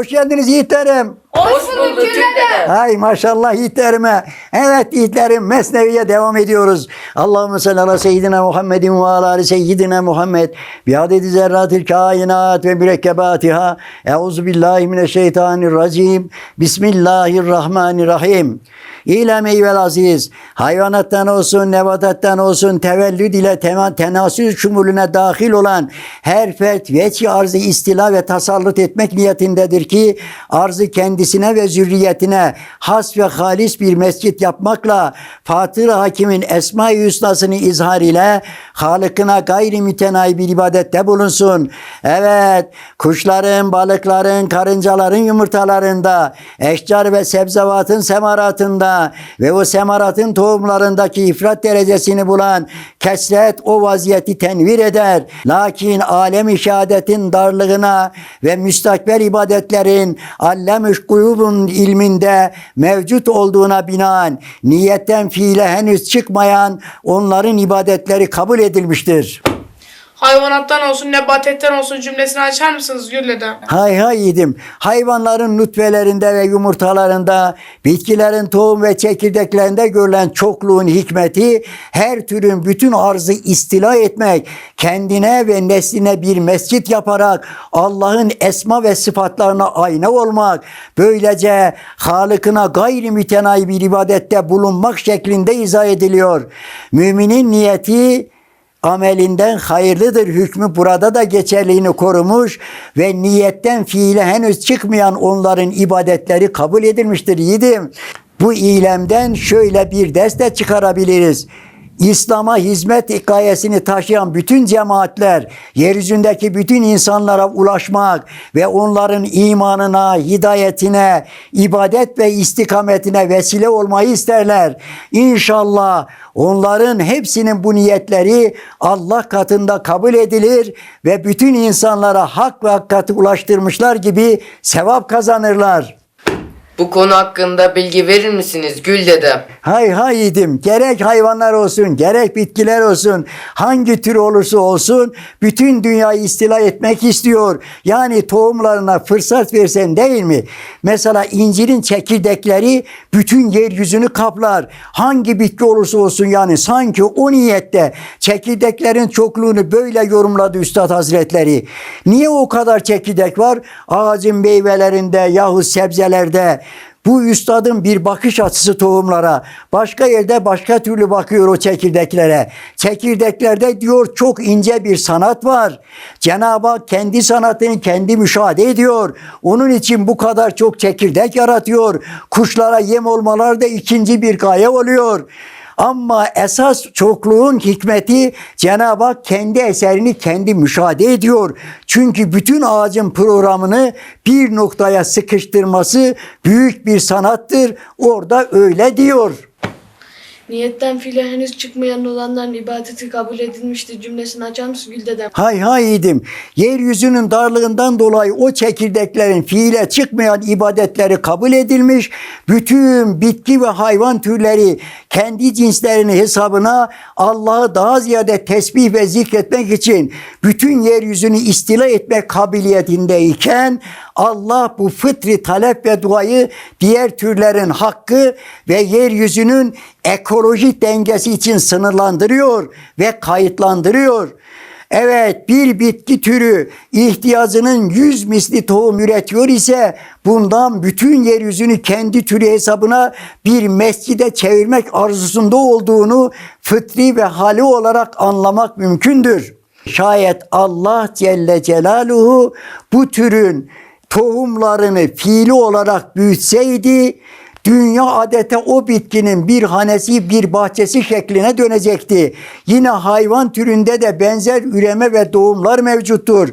Hoş geldiniz yiğitlerim. Hoş bulduk Gül dede. Ay maşallah yiğitlerime. Evet yiğitlerim Mesnevi'ye devam ediyoruz. Allahümme salli ala seyyidina Muhammedin ve ala ali seyyidina Muhammed. Bi adedi zerratil kainat ve mürekkebatiha. Euzu billahi mineşşeytanirracim. Bismillahirrahmanirrahim. İlem eyvel aziz. Hayvanattan olsun, nebatattan olsun, tevellüd ile tema, tenasül şumulüne dahil olan her fert veçi arzı istila ve tasallut etmek niyetindedir ki arzı kendisine ve zürriyetine has ve halis bir mescit yapmakla Fatır Hakim'in Esma-i Hüsnasını izhar ile Halıkına gayri mütenayi bir ibadette bulunsun. Evet, kuşların, balıkların, karıncaların yumurtalarında, eşcar ve sebzevatın semaratında ve o semaratın tohumlarındaki ifrat derecesini bulan kesret o vaziyeti tenvir eder. Lakin alem-i şehadetin darlığına ve müstakbel ibadetlerin allemüş kuyubun ilminde mevcut olduğuna binaen niyetten fiile henüz çıkmayan onların ibadetleri kabul edilmiştir. Hayvanattan olsun, nebatetten olsun cümlesini açar mısınız Gül? Hay hay yiğidim. Hayvanların nutfelerinde ve yumurtalarında, bitkilerin tohum ve çekirdeklerinde görülen çokluğun hikmeti, her türün bütün arzı istila etmek, kendine ve nesline bir mescit yaparak Allah'ın esma ve sıfatlarına ayna olmak, böylece Halık'ına gayri mütenayi bir ibadette bulunmak şeklinde izah ediliyor. Müminin niyeti amelinden hayırlıdır hükmü burada da geçerliğini korumuş ve niyetten fiile henüz çıkmayan onların ibadetleri kabul edilmiştir yiğidim. Bu ilemden şöyle bir ders de çıkarabiliriz. İslam'a hizmet gayesini taşıyan bütün cemaatler, yeryüzündeki bütün insanlara ulaşmak ve onların imanına, hidayetine, ibadet ve istikametine vesile olmayı isterler. İnşallah onların hepsinin bu niyetleri Allah katında kabul edilir ve bütün insanlara hak ve hakikati ulaştırmışlar gibi sevap kazanırlar. Bu konu hakkında bilgi verir misiniz Gül dede? Hay hay yiğidim. Gerek hayvanlar olsun, gerek bitkiler olsun, hangi tür olursa olsun bütün dünyayı istila etmek istiyor. Yani tohumlarına fırsat versen değil mi? Mesela incirin çekirdekleri bütün yeryüzünü kaplar. Hangi bitki olursa olsun yani sanki o niyette çekirdeklerin çokluğunu böyle yorumladı Üstad Hazretleri. Niye o kadar çekirdek var? Ağacın meyvelerinde yahut sebzelerde bu üstadın bir bakış açısı tohumlara. Başka yerde başka türlü bakıyor o çekirdeklere. Çekirdeklerde diyor çok ince bir sanat var. Cenab-ı Hak kendi sanatını kendi müşahede ediyor. Onun için bu kadar çok çekirdek yaratıyor. Kuşlara yem olmalar da ikinci bir gaye oluyor. Ama esas çokluğun hikmeti Cenab-ı Hak kendi eserini kendi müşahede ediyor. Çünkü bütün ağacın programını bir noktaya sıkıştırması büyük bir sanattır. Orada öyle diyor. Niyetten fiile henüz çıkmayan olanların ibadeti kabul edilmiştir cümlesini açar mısın Gül dedem? Hay hay yiğidim. Yeryüzünün darlığından dolayı o çekirdeklerin fiile çıkmayan ibadetleri kabul edilmiş. Bütün bitki ve hayvan türleri kendi cinslerinin hesabına Allah'ı daha ziyade tesbih ve zikretmek için bütün yeryüzünü istila etmek kabiliyetindeyken Allah bu fıtri talep ve duayı diğer türlerin hakkı ve yeryüzünün ekolojik dengesi için sınırlandırıyor ve kayıtlandırıyor. Evet bir bitki türü ihtiyacının yüz misli tohum üretiyor ise bundan bütün yeryüzünü kendi türü hesabına bir mescide çevirmek arzusunda olduğunu fıtri ve hali olarak anlamak mümkündür. Şayet Allah Celle Celaluhu bu türün tohumlarını fiili olarak büyütseydi Dünya adete o bitkinin bir hanesi bir bahçesi şekline dönecekti. Yine hayvan türünde de benzer üreme ve doğumlar mevcuttur.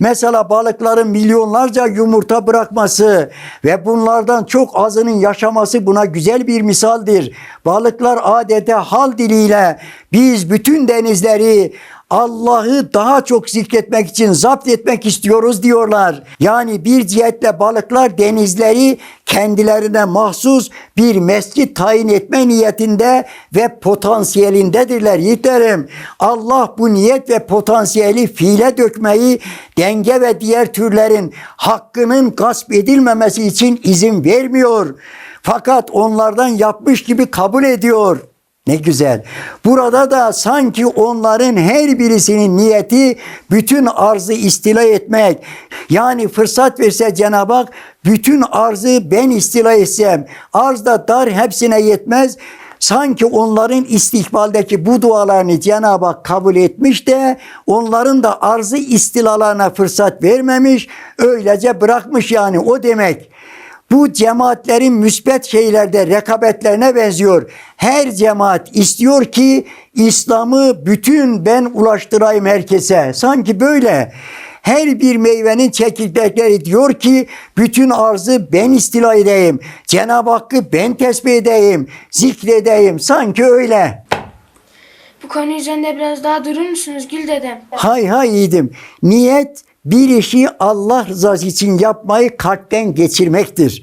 Mesela balıkların milyonlarca yumurta bırakması ve bunlardan çok azının yaşaması buna güzel bir misaldir. Balıklar adete hal diliyle biz bütün denizleri Allah'ı daha çok zikretmek için zapt etmek istiyoruz diyorlar. Yani bir cihetle balıklar denizleri kendilerine mahsus bir mescit tayin etme niyetinde ve potansiyelindedirler yiğitlerim. Allah bu niyet ve potansiyeli fiile dökmeyi denge ve diğer türlerin hakkının gasp edilmemesi için izin vermiyor. Fakat onlardan yapmış gibi kabul ediyor. Ne güzel. Burada da sanki onların her birisinin niyeti bütün arzı istila etmek. Yani fırsat verse Cenab-ı Hak bütün arzı ben istila etsem. Arz da dar hepsine yetmez. Sanki onların istikbaldeki bu dualarını Cenab-ı Hak kabul etmiş de onların da arzı istilalarına fırsat vermemiş. Öylece bırakmış yani o demek. Bu cemaatlerin müsbet şeylerde rekabetlerine benziyor. Her cemaat istiyor ki İslam'ı bütün ben ulaştırayım herkese. Sanki böyle. Her bir meyvenin çekirdekleri diyor ki bütün arzı ben istila edeyim. Cenab-ı Hakk'ı ben tesbih edeyim, zikredeyim. Sanki öyle. Bu konu üzerinde biraz daha durur musunuz Gül dedem? Hay hay yiğidim. Niyet bir işi Allah rızası için yapmayı kalpten geçirmektir.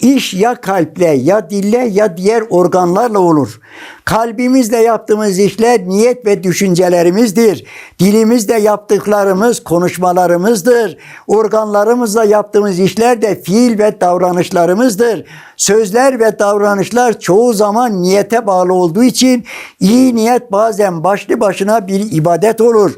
İş ya kalple ya dille ya diğer organlarla olur. Kalbimizle yaptığımız işler niyet ve düşüncelerimizdir. Dilimizle yaptıklarımız konuşmalarımızdır. Organlarımızla yaptığımız işler de fiil ve davranışlarımızdır. Sözler ve davranışlar çoğu zaman niyete bağlı olduğu için iyi niyet bazen başlı başına bir ibadet olur.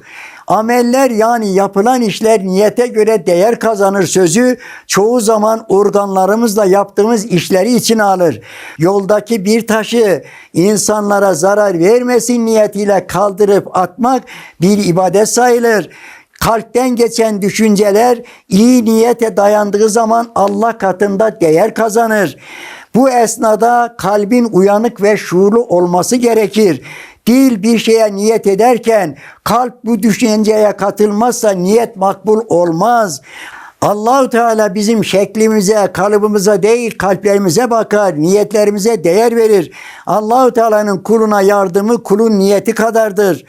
Ameller yani yapılan işler niyete göre değer kazanır sözü çoğu zaman organlarımızla yaptığımız işleri için alır. Yoldaki bir taşı insanlara zarar vermesin niyetiyle kaldırıp atmak bir ibadet sayılır. Kalpten geçen düşünceler iyi niyete dayandığı zaman Allah katında değer kazanır. Bu esnada kalbin uyanık ve şuurlu olması gerekir. Dil bir şeye niyet ederken kalp bu düşünceye katılmazsa niyet makbul olmaz. Allahu Teala bizim şeklimize, kalıbımıza değil kalplerimize bakar, niyetlerimize değer verir. Allahu Teala'nın kuluna yardımı kulun niyeti kadardır.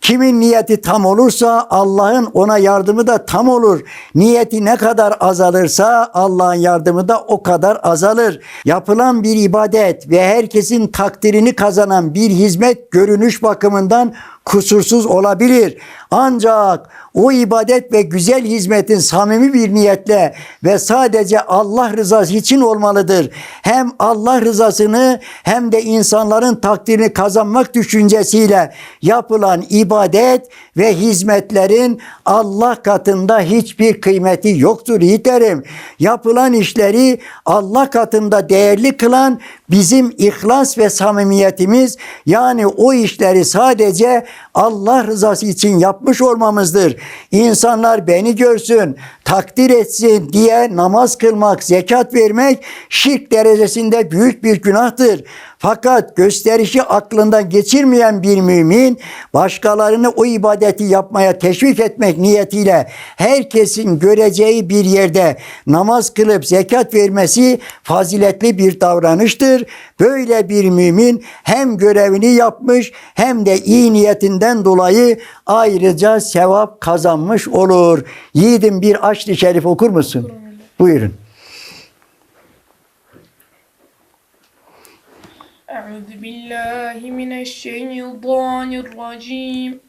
Kimin niyeti tam olursa Allah'ın ona yardımı da tam olur. Niyeti ne kadar azalırsa Allah'ın yardımı da o kadar azalır. Yapılan bir ibadet ve herkesin takdirini kazanan bir hizmet görünüş bakımından kusursuz olabilir. Ancak o ibadet ve güzel hizmetin samimi bir niyetle ve sadece Allah rızası için olmalıdır. Hem Allah rızasını hem de insanların takdirini kazanmak düşüncesiyle yapılan ibadet ve hizmetlerin Allah katında hiçbir kıymeti yoktur yiğitlerim. Yapılan işleri Allah katında değerli kılan bizim ihlas ve samimiyetimiz yani o işleri sadece Allah rızası için yapmış olmamızdır. İnsanlar beni görsün, takdir etsin diye namaz kılmak, zekat vermek şirk derecesinde büyük bir günahtır. Fakat gösterişi aklından geçirmeyen bir mümin başkalarını o ibadeti yapmaya teşvik etmek niyetiyle herkesin göreceği bir yerde namaz kılıp zekat vermesi faziletli bir davranıştır. Böyle bir mümin hem görevini yapmış hem de iyi niyetinden dolayı ayrıca sevap kazanmış olur. Yiğidim bir aşk-ı şerif okur musun? Buyurun. أعوذ بالله من الشيطان الرجيم.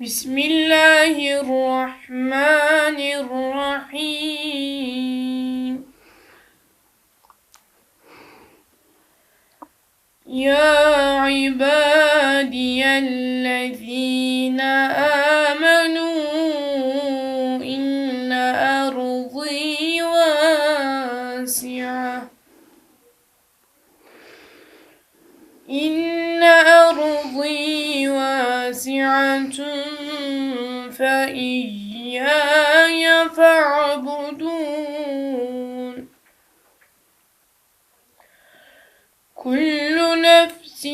بسم الله الرحمن الرحيم. يا عبادي الذين آمنوا واسعة فإياي فاعبدون كل نفس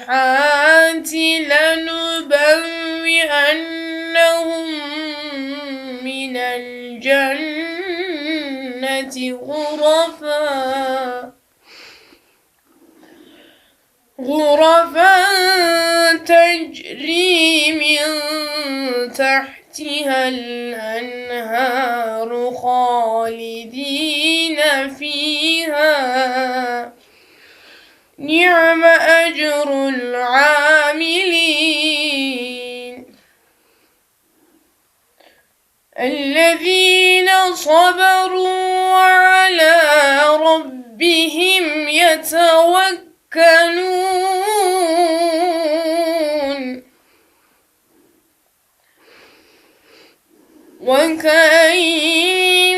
الصالحات لنبوئنهم من الجنة غرفا. غرفا تجري من تحتها الأنهار خالدين فيها. نعم أجر العاملين. الذين صبروا وعلى ربهم يتوكلون. وكأين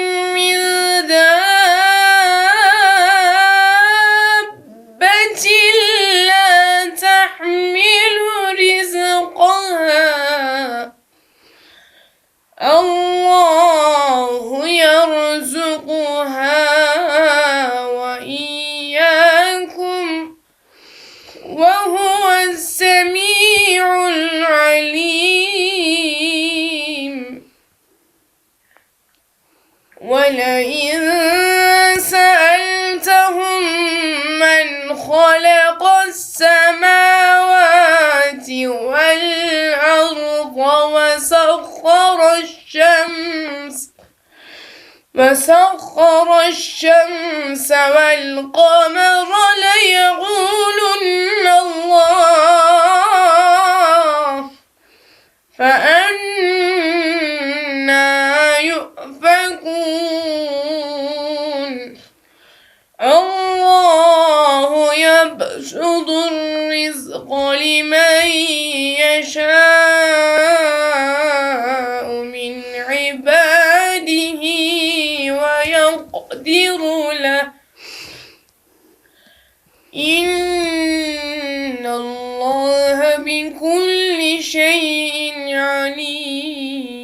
الله يرزقها وإياكم وهو السميع العليم. ولئن سألتهم من خلق السماوات والأرض وسخر الشمس والقمر ليقولن الله. فأنا يؤفكون. بكل شيء عليم.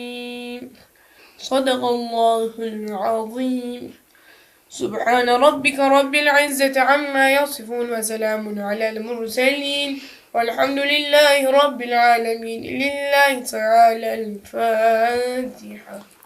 صدق الله العظيم. سبحان ربك رب العزة عما يصفون وسلام على المرسلين. والحمد لله رب العالمين. لله تعالى الفاتحة.